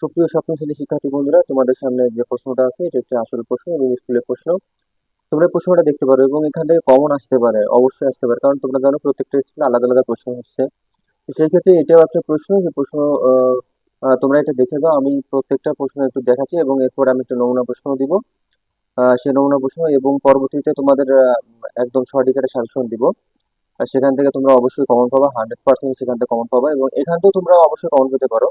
সুপ্রিয় শ্রেণির শিক্ষার্থী বন্ধুরা, তোমাদের সামনে যে প্রশ্নটা আছে, এটা একটি আসল প্রশ্ন এবং স্কুলের প্রশ্ন। তোমরা প্রশ্নটা দেখতে পারো এবং এখান থেকে কমন আসতে পারে, অবশ্যই আসতে পারে, কারণ তোমরা জানো প্রত্যেকটা স্কুলে আলাদা আলাদা প্রশ্ন হচ্ছে। তো সেই ক্ষেত্রে এটাও একটা প্রশ্ন, যে প্রশ্ন তোমরা এটা দেখে দাও আমি প্রত্যেকটা প্রশ্ন একটু দেখাচ্ছি এবং এরপর আমি একটা নমুনা প্রশ্ন দিব। সেই নমুনা প্রশ্ন এবং পরবর্তীতে তোমাদের একদম সঠিক একটা সাজেশন দিব। সেখান থেকে তোমরা অবশ্যই কমন পাবা হান্ড্রেড পার্সেন্ট সেখান থেকে কমন পাবা এবং এখান থেকেও তোমরা অবশ্যই কমন পেতে পারো।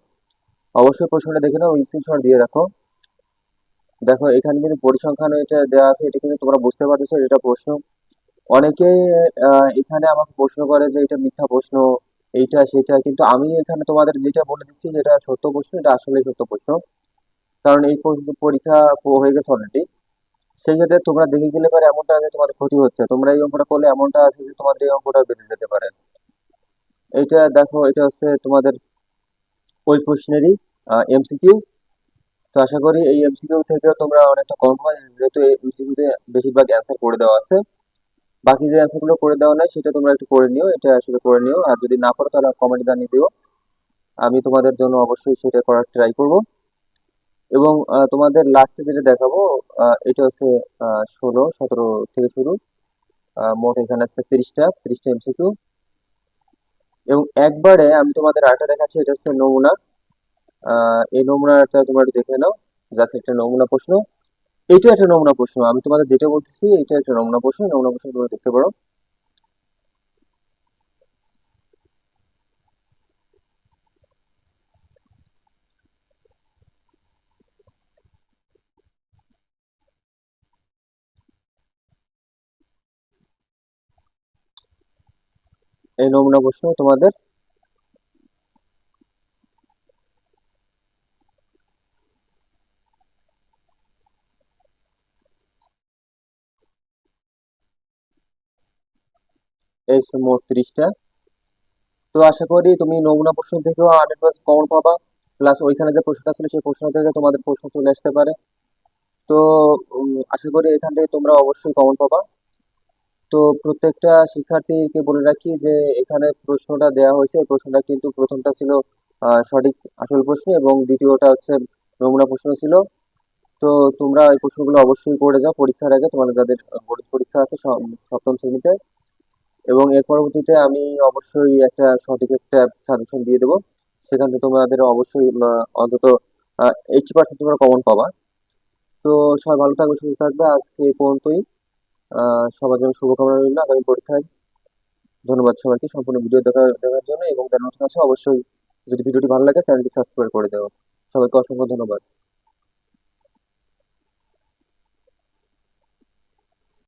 অবশ্যই প্রশ্নটা দেখে নাও স্ক্রিনশট দিয়ে রাখো। দেখো, এখানে কিন্তু পরিসংখ্যান এটা দেওয়া আছে, এটা কিন্তু তোমরা বুঝতে পারতেছো এটা প্রশ্ন। অনেকেই এখানে আমাকে প্রশ্ন করে যে এটা মিথ্যা প্রশ্ন, এইটা, সেটা, কিন্তু আমি এখানে তোমাদের যেটা বলে দিচ্ছি যেটা সত্য প্রশ্ন, এটা আসলে সত্য প্রশ্ন। কারণ এই পরীক্ষা হয়ে গেছে অলরেডি সেই ক্ষেত্রে তোমরা দেখে গেলে পারে এমনটা যে তোমাদের ক্ষতি হচ্ছে। তোমরা এই অঙ্কটা করলে এমনটা আছে যে তোমাদের এই অঙ্কটা বেঁধে যেতে পারে। এটা দেখো, এটা হচ্ছে তোমাদের ওই প্রশ্নেরই এমসিকিউ তো আশা করি এই এমসিকিউ থেকেও তোমরা অনেকটা কম হয়, যেহেতু এই এমসিকিউ তে বেশিরভাগ অ্যান্সার করে দেওয়া আছে। বাকি যে অ্যান্সারগুলো করে দেওয়া নাই, সেটা তোমরা একটু করে নিও, এটা আসলে করে নিও। আর যদি না পারো তাহলে কমেন্ট জানিয়ে দিও। আমি তোমাদের জন্য অবশ্যই সেটা করার ট্রাই করব। এবং তোমাদের লাস্টে যেটা দেখাবো এটা হচ্ছে ষোলো, সতেরো থেকে শুরু। মোট এখানে আছে তিরিশটা তিরিশটা এমসিকিউ এবং একবারে আমি তোমাদের আটা দেখাচ্ছি, এটা হচ্ছে নমুনা। এই নমুনাটা তোমরা একটু দেখে নাও। জাস্ট একটা নমুনা প্রশ্ন। এটা একটা নমুনা প্রশ্ন। আমি তোমাদের যেটা বলতেছি এটা একটা নমুনা প্রশ্ন। নমুনা প্রশ্ন তোমরা দেখতে পারো। এই নমুনা প্রশ্ন তোমাদের। এই মোট তিরিশটা। তো আশা করি তুমি নমুনা প্রশ্ন থেকেও হান্ড্রেড কমন পাবা। প্লাস ওইখানে যে প্রশ্নটা ছিল, সেই প্রশ্ন থেকে তোমাদের প্রশ্ন চলে আসতে পারে। তো আশা করি এখান থেকে তোমরা অবশ্যই কমন পাবা। তো প্রত্যেকটা শিক্ষার্থীকে বলে রাখি যে এখানে প্রশ্নটা দেওয়া হয়েছে। এই প্রশ্নটা কিন্তু প্রথমটা ছিল সঠিক আসল প্রশ্ন এবং দ্বিতীয়টা হচ্ছে নমুনা প্রশ্ন ছিল। তো তোমরা এই প্রশ্নগুলো অবশ্যই করে যাও। পরীক্ষার আগে তোমাদের যাদের বোর্ড পরীক্ষা আছে সপ্তম শ্রেণীতে। এবং এর পরবর্তীতে আমি অবশ্যই একটা সঠিক একটা সাজেশন দিয়ে দেবো। সেখান থেকে তোমাদের অবশ্যই অন্তত এইটি পার্সেন্ট তোমরা কমন পাবা। তো সবাই ভালো থাকবে, সুস্থ থাকবে। আজকে এই পর্যন্তই। সবার জন্য শুভকামনা রইল। আগামী পরীক্ষায় ধন্যবাদ সবাইকে। সম্পূর্ণ ভিডিও দেখা, দেখার জন্য এবং যারা নতুন আছে, অবশ্যই যদি ভিডিওটি ভালো লাগে, চ্যানেলটি সাবস্ক্রাইব করে দেওয়া সবাইকে অসংখ্য ধন্যবাদ।